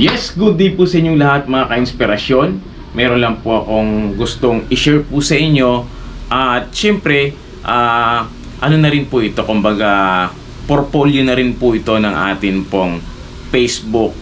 Yes, good day po sa inyong lahat mga ka-inspirasyon. Meron lang po akong gustong i-share po sa inyo. At syempre, ah, ano na rin po ito, kumbaga, portfolio na rin po ito ng atin pong Facebook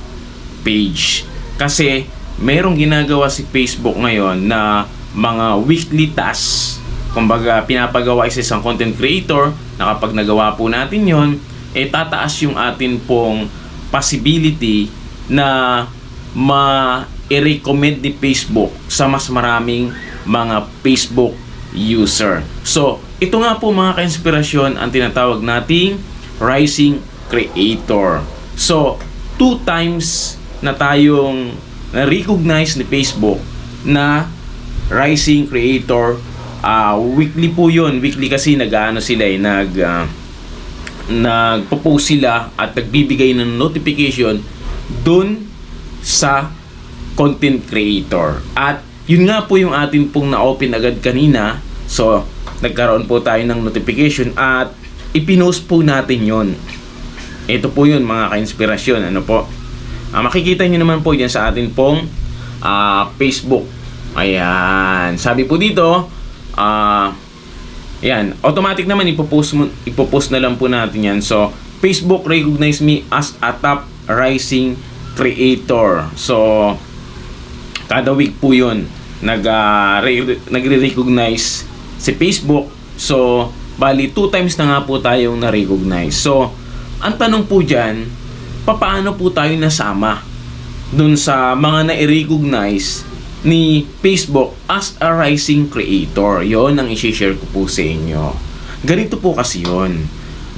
page. Kasi, merong ginagawa si Facebook ngayon na mga weekly tasks. Kumbaga, pinapagawa isa isang content creator na kapag nagawa po natin yon eh tataas yung atin pong possibility na ma-recommend ni Facebook sa mas maraming mga Facebook user. So, ito nga po mga ka-inspirasyon ang tinatawag nating Rising Creator. So, two times na tayong na-recognize ni Facebook na Rising Creator. Ah, weekly po yun. Weekly kasi nag-ano sila eh, nag... ah, nagpo-post sila at nagbibigay ng notification dun sa content creator. At yun nga po yung atin pong na-open agad kanina. So, nagkaroon po tayo ng notification at ipinost po natin yon. Ito po yun mga ka-inspirasyon. Ano po? Ah, makikita nyo naman po yan sa atin pong ah, Facebook. Ayan. Sabi po dito, ah, yan, automatic naman ipopost, mo, ipopost na lang po natin yan. So, Facebook recognize me as a top rising creator. So, kada week po yun nag, ah, re- nagre-recognize si Facebook. So, bali two times na nga po tayong na-recognize. So, ang tanong po dyan, papaano po tayo nasama dun sa mga na-recognize ni Facebook as a rising creator. Yon ang isi-share ko po sa inyo. Ganito po kasi yon.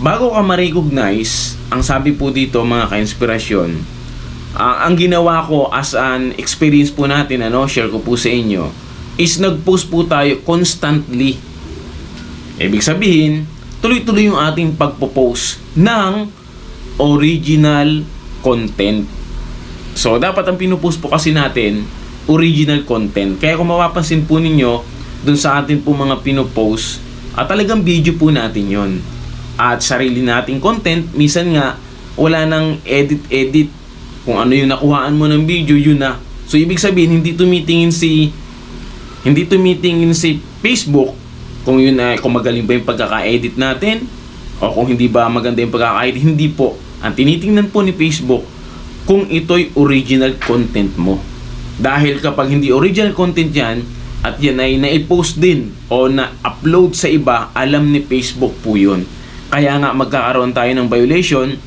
Bago ka ma-recognize, ang sabi po dito mga ka-inspirasyon, ah, ang ginawa ko as an experience po natin, ano, share ko po sa inyo, is nag-post po tayo constantly. Ibig sabihin, tuloy-tuloy yung ating pagpo-post ng original content. So, dapat ang pinupost po kasi natin, original content. Kaya kung mapapansin po ninyo, dun sa atin po mga pinopost, at talagang video po natin yon At sarili nating content, minsan nga, wala nang edit-edit. Kung ano yung nakuhaan mo ng video, yun na. So, ibig sabihin, hindi tumitingin si hindi tumitingin si Facebook kung yun ay kung magaling ba yung pagkaka-edit natin o kung hindi ba maganda yung pagkaka-edit hindi po ang tinitingnan po ni Facebook kung ito'y original content mo dahil kapag hindi original content yan at yan ay na-post din o na-upload sa iba alam ni Facebook po yun kaya nga magkakaroon tayo ng violation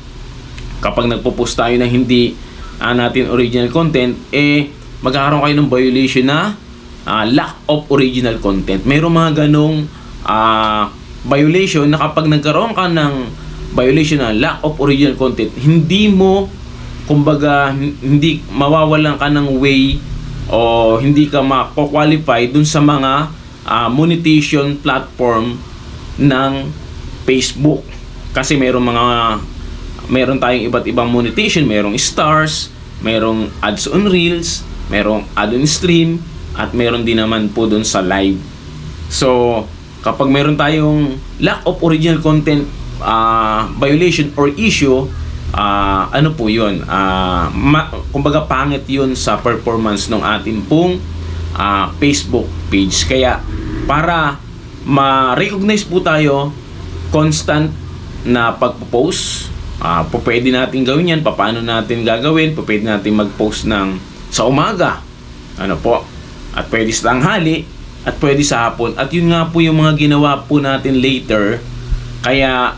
kapag nagpo-post tayo na hindi ah, natin original content eh magkakaroon kayo ng violation na ah, lack of original content. Mayroong mga ganong ah, violation na kapag nagkaroon ka ng violation na lack of original content, hindi mo kumbaga hin- hindi mawawalan ka ng way o hindi ka mako-qualify dun sa mga ah, monetization platform ng Facebook. Kasi mayroong mga meron tayong iba't ibang monetization, merong stars, merong ads on reels, merong ad on stream, at meron din naman po doon sa live. So, kapag meron tayong lack of original content ah, violation or issue, ah, ano po yun? Ah, ma- kumbaga pangit yun sa performance ng ating pong ah, Facebook page. Kaya, para ma-recognize po tayo, constant na pagpo-post, po pwede natin gawin yan, paano natin gagawin, pwede natin mag-post ng sa umaga, ano po, at pwede sa tanghali, at pwede sa hapon. At yun nga po yung mga ginawa po natin later. Kaya,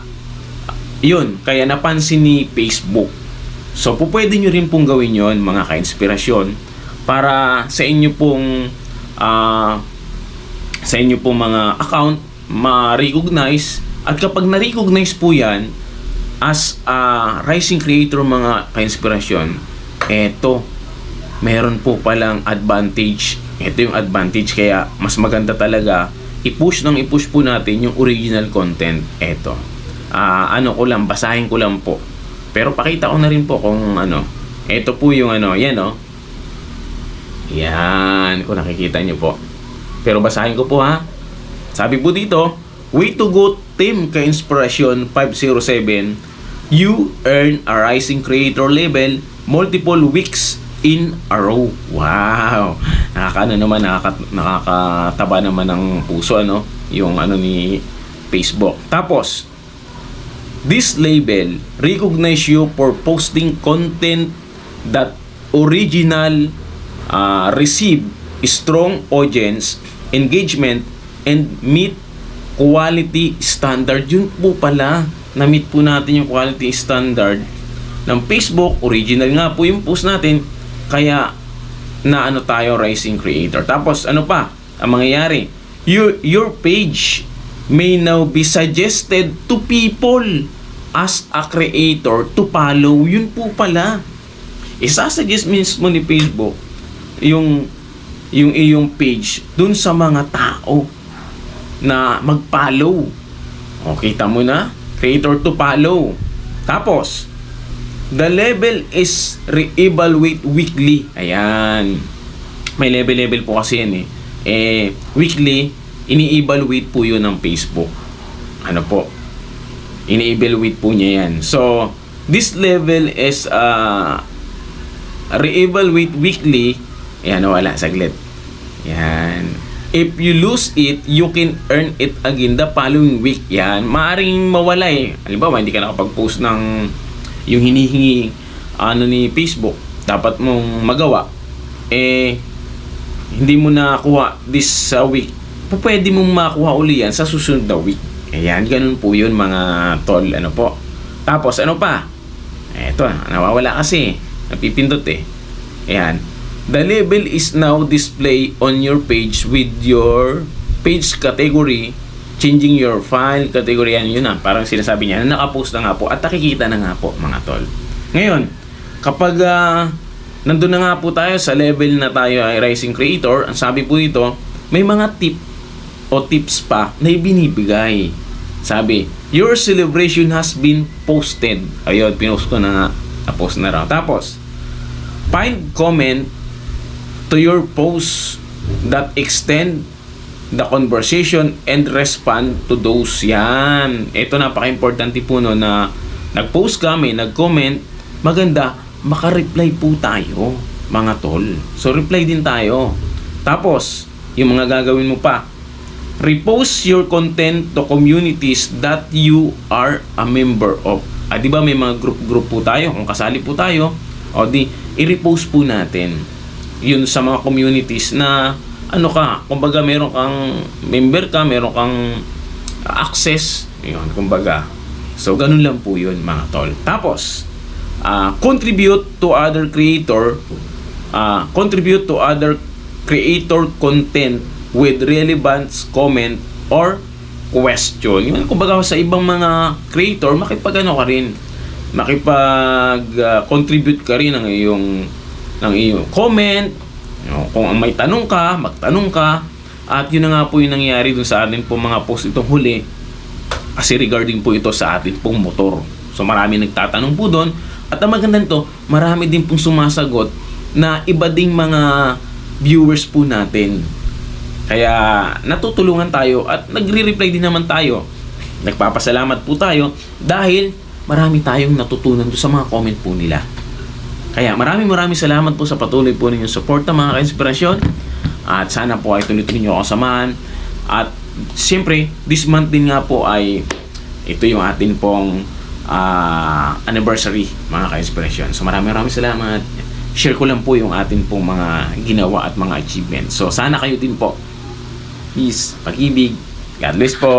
yun, kaya napansin ni Facebook. So, po pwede nyo rin pong gawin yon mga ka-inspirasyon. Para sa inyo pong ah, sa inyo pong mga account ma-recognize at kapag na-recognize po yan as a rising creator mga ka-inspirasyon eto meron po palang advantage. Ito yung advantage kaya mas maganda talaga i-push nang i-push po natin yung original content. Ito. Ah, ano ko lang, basahin ko lang po. Pero pakita ko na rin po kung ano. Ito po yung ano, yan oh. Yan, kung nakikita nyo po. Pero basahin ko po ha. Sabi po dito, Way to go Team Ka-Inspirasyon 507 You earn a rising creator level multiple weeks in a row. Wow! Nakakaano naman, nakaka, nakakataba naman ng puso, ano? Yung ano ni Facebook. Tapos, this label recognize you for posting content that original uh, receive strong audience engagement and meet quality standard. Yun po pala. Na-meet po natin yung quality standard ng Facebook. Original nga po yung post natin. Kaya na ano tayo rising creator. Tapos ano pa ang mangyayari? Your, your page may now be suggested to people as a creator to follow. Yun po pala. Isasuggest mismo ni Facebook yung yung iyong page dun sa mga tao na mag-follow. O, kita mo na? Creator to follow. Tapos, the level is re-evaluate weekly. Ayan. May level-level po kasi yan eh. Eh, weekly, ini-evaluate po yun ng Facebook. Ano po? Ini-evaluate po niya yan. So, this level is uh, re-evaluate weekly. Ayan, wala. Saglit. Yan. If you lose it, you can earn it again the following week. Yan. Maaring mawala eh. Halimbawa, hindi ka nakapag-post ng yung hinihingi ano ni Facebook. Dapat mong magawa. Eh, hindi mo nakuha this uh, week. Pwede mong makuha uli yan sa susunod na week. Ayan, ganun po yun mga tol. Ano po. Tapos, ano pa? Eto, nawawala kasi. Napipindot eh. Ayan. The label is now display on your page with your page category changing your file category. Yan yun na parang sinasabi niya na nakapost na nga po at nakikita na nga po mga tol. Ngayon kapag ah, nandun na nga po tayo sa level na tayo ay rising creator ang sabi po dito may mga tip o tips pa na ibinibigay. Sabi your celebration has been posted. Ayun pinost ko na nga na-post na raw. Tapos find comment to your post that extend the conversation and respond to those yan. Ito napaka-importante po no na nag-post kami, nag-comment, maganda, maka-reply po tayo, mga tol. So, reply din tayo. Tapos, yung mga gagawin mo pa, repost your content to communities that you are a member of. Ah, di ba may mga group-group po tayo? Kung kasali po tayo, o di, i-repost po natin yun sa mga communities na ano ka, kumbaga meron kang member ka, meron kang access, yun, kumbaga. So, ganun lang po yun, mga tol. Tapos, ah, contribute to other creator, ah, contribute to other creator content with relevant comment or question. Yun, kumbaga sa ibang mga creator, makipag-ano ka rin, makipag-contribute ka rin ng iyong ng iyong comment. Kung may tanong ka, magtanong ka. At yun na nga po yung nangyari dun sa atin po mga post itong huli. Kasi regarding po ito sa atin pong motor. So marami nagtatanong po doon. At ang maganda nito, marami din pong sumasagot na iba ding mga viewers po natin. Kaya natutulungan tayo at nagre-reply din naman tayo. Nagpapasalamat po tayo dahil marami tayong natutunan sa mga comment po nila. Kaya maraming maraming salamat po sa patuloy po ninyong suporta mga ka-inspirasyon. At sana po ay tuloy-tuloy niyo ako samahan. At siyempre, this month din nga po ay ito yung atin pong ah, anniversary mga ka-inspirasyon. So maraming maraming salamat. Share ko lang po yung atin pong mga ginawa at mga achievements. So sana kayo din po. Peace, pag-ibig. God bless po.